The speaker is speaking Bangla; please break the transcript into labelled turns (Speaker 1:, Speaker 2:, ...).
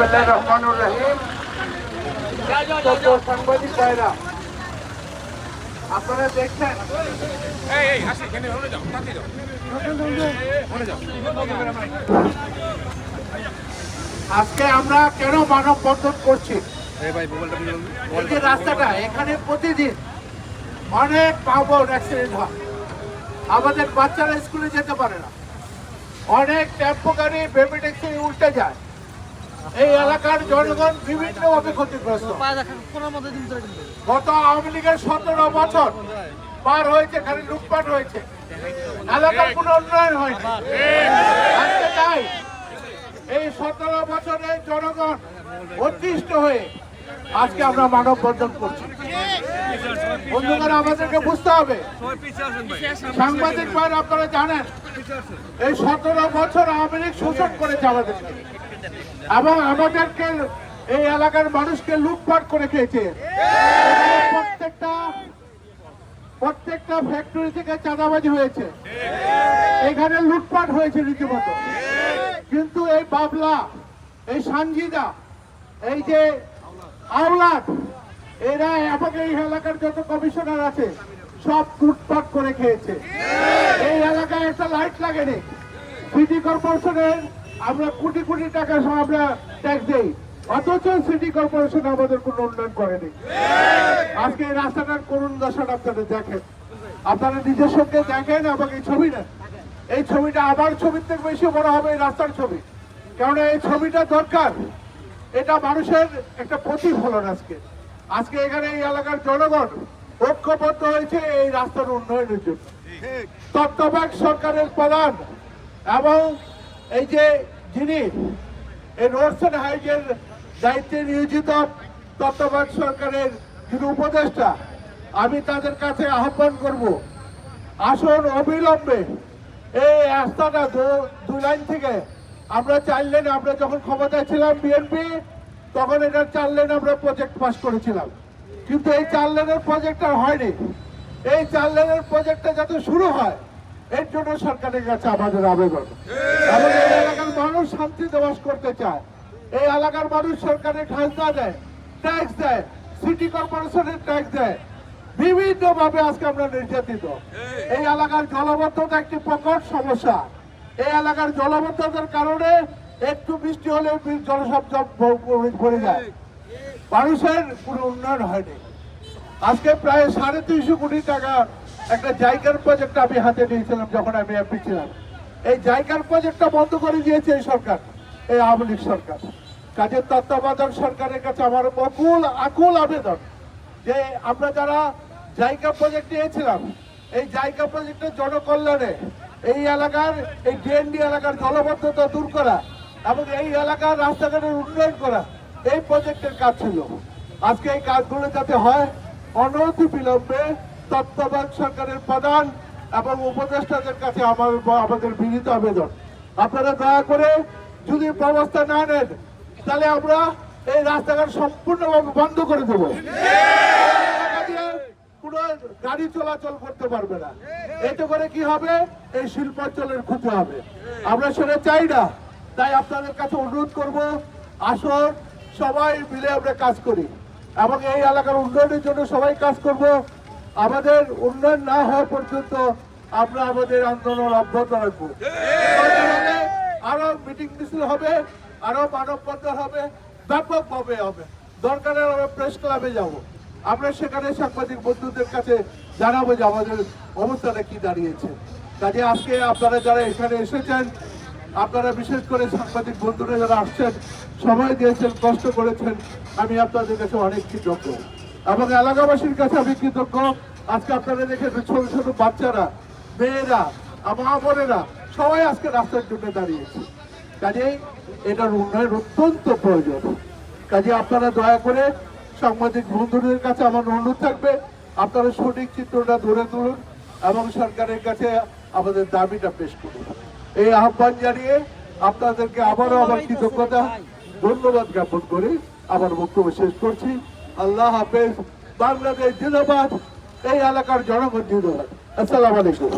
Speaker 1: বিসমিল্লাহির রহমানির রহিম সাংবাদিক ভাইরা আপনারা দেখছেন?
Speaker 2: এই এই আসি এখানে হলে যাও তাতে যাও।
Speaker 1: আজকে আমরা কেন মানব বন্ধন করছি?
Speaker 2: এই
Speaker 1: যে রাস্তাটা এখানে প্রতিদিন অনেক পাবন অ্যাক্সিডেন্ট হয়। আমাদের বাচ্চারা স্কুলে যেতে পারে না। অনেক টেম্পো গাড়ি বেবি ট্যাক্সি উল্টে যায়। এই এলাকার জনগণ বিভিন্নভাবে ক্ষতিগ্রস্ত। গত আওয়ামী লীগের সতেরো বছর পার হয়েছে, খালি লুটপাট হয়েছে। এলাকার কোনো উন্নয়ন হয়নি এই সতেরো বছরের জনগণ অতিষ্ঠ হয়ে আজকে আমরা মানব বন্ধন করছি। বন্ধুগণ, আমাদেরকে বুঝতে হবে। সাংবাদিক ভাই আপনারা জানেন, এই সতেরো বছর আওয়ামী লীগ শোষণ করেছে আমাদেরকে। এবং আমাদেরকে এই এলাকার মানুষকে লুটপাট করে খেয়েছে। প্রত্যেকটা প্রত্যেকটা ফ্যাক্টরি থেকে চাঁদাবাজি হয়েছে। এখানে লুটপাট হয়েছে রীতিমতো। কিন্তু এই বাবলা, এই সানজিদা, এই যে আওলাদ, এরা এবং এই এলাকার যত কমিশনার আছে, সব লুটপাট করে খেয়েছে। এই এলাকায় একটা লাইট লাগেনি। সিটি কর্পোরেশনের আমরা কোটি কোটি টাকা সব আমরা ট্যাক্স দেই। অথচ সিটি কর্পোরেশন আমাদের কোনো উন্নয়ন করেনি। আজকে এই রাস্তাটার করুণ দশাটা আপনারা দেখেন। আপনারা নিজের সঙ্গে দেখেন এবং এই ছবি নেন এই ছবিটা আবার ছবির থেকে বেশি বড় হবে এই রাস্তার ছবি। কেননা এই ছবিটা দরকার। এটা মানুষের একটা প্রতিফলন আজকে। আজকে এখানে এই এলাকার জনগণ ঐক্যবদ্ধ হয়েছে এই রাস্তার উন্নয়নের জন্য। তত্ত্বাবধায়ক সরকারের প্রধান এবং এই যে যিনি এই হাইজের দায়িত্বে নিয়োজিত তত্ত্বাবধায়ক সরকারের যিনি উপদেষ্টা, আমি তাদের কাছে আহ্বান করব। আসুন অবিলম্বে এই রাস্তাটা দু- লাইন থেকে আমরা চার লেন, আমরা যখন ক্ষমতায় ছিলাম বিএনপি, তখন এটা চার লেন আমরা প্রজেক্ট পাস করেছিলাম। কিন্তু এই চার লেনের প্রজেক্ট আর হয়নি। এই চার লেনের প্রজেক্টটা যাতে শুরু হয়, এর জন্য সরকারের কাছে আমাদের আবেদন। মানুষ শান্তিতে বাস করতে চায়। এই এলাকার মানুষ সরকারের খাজনা দেয় ট্যাক্স দেয় সিটি কর্পোরেশনের ট্যাক্স দেয়। বিভিন্ন ভাবে আজকে আমরা নির্যাতিত। এই এলাকার জলবদ্ধতা একটি প্রকট সমস্যা। এই এলাকার জলবদ্ধতার কারণে একটু বৃষ্টি হলে জলসব যায়। মানুষের কোনো উন্নয়ন হয়নি। আজকে প্রায় সাড়ে তিনশো কোটি টাকা একটা জায়গার প্রজেক্ট আমি হাতে নিয়েছিলাম, যখন আমি এমপি ছিলাম। এই জায়গার প্রজেক্টটা বন্ধ করে দিয়েছে এই সরকার, এই আওয়ামী লীগ সরকার। কাজের তত্ত্বাবধায়ক সরকারের কাছে আমার বকুল আকুল আবেদন যে আমরা যারা জায়গা প্রজেক্ট নিয়েছিলাম, এই জায়গা প্রজেক্টের জনকল্যাণে এই এলাকার, এই ডিএনডি এলাকার জলবদ্ধতা দূর করা এবং এই এলাকার রাস্তাঘাটের উন্নয়ন করা, এই প্রজেক্টের কাজ ছিল। আজকে এই কাজগুলো যাতে হয়, অনতি বিলম্বে তত্ত্বাবধায়ক সরকারের প্রধান এবং উপদেষ্টাদের কাছে আমার আমাদের বিনীত আবেদন। আপনারা দয়া করে যদি ব্যবস্থা না নেন, তাহলে আমরা এই রাস্তাঘাট সম্পূর্ণভাবে বন্ধ করে দেবো। কোনো গাড়ি চলাচল করতে পারবে না। এতে করে কি হবে? এই শিল্পাঞ্চলের ক্ষতি হবে। আমরা সেটা চাই না। তাই আপনাদের কাছে অনুরোধ করব, আসুন, সবাই মিলে আমরা কাজ করি। এবং এই এলাকার উন্নয়নের জন্য সবাই কাজ করব। আমাদের উন্নয়ন না হওয়া পর্যন্ত আমরা আমাদের আন্দোলন অব্যাহত রাখব। আরও মিটিং মিছিল হবে, আরও মানব মানববন্ধন হবে, ব্যাপকভাবে হবে। দরকারে আমরা প্রেস ক্লাবে যাব। আমরা সেখানে সাংবাদিক বন্ধুদের কাছে জানাব যে আমাদের অবস্থাটা কি দাঁড়িয়েছে। কাজে আজকে আপনারা যারা এখানে এসেছেন, আপনারা বিশেষ করে সাংবাদিক বন্ধুরা যারা আসছেন, সময় দিয়েছেন, কষ্ট করেছেন, আমি আপনাদের কাছে অনেক কৃতজ্ঞ। এবং এলাকাবাসীর কাছে আমি কৃতজ্ঞ। আজকে আপনারা দেখেছেন ছোট ছোট বাচ্চারা মেয়েরা মা বোনেরা সবাই আজকে রাস্তার জন্য দাঁড়িয়েছে। কাজেই এটার উন্নয়ন অত্যন্ত প্রয়োজন। কাজে আপনারা দয়া করে সাংবাদিক বন্ধুদের কাছে আমার অনুরোধ থাকবে আপনারা সঠিক চিত্রটা ধরে তুলুন এবং সরকারের কাছে আমাদের দাবিটা পেশ করুন। এই আহ্বান জানিয়ে আপনাদেরকে আবারও আমার কৃতজ্ঞতা ধন্যবাদ জ্ঞাপন করে আমার বক্তব্য শেষ করছি। আল্লাহ হাফেজ বাংলাদেশ জিন্দাবাদ। এই এলাকার জনগণ জিন্দাবাদ। আসসালামু আলাইকুম।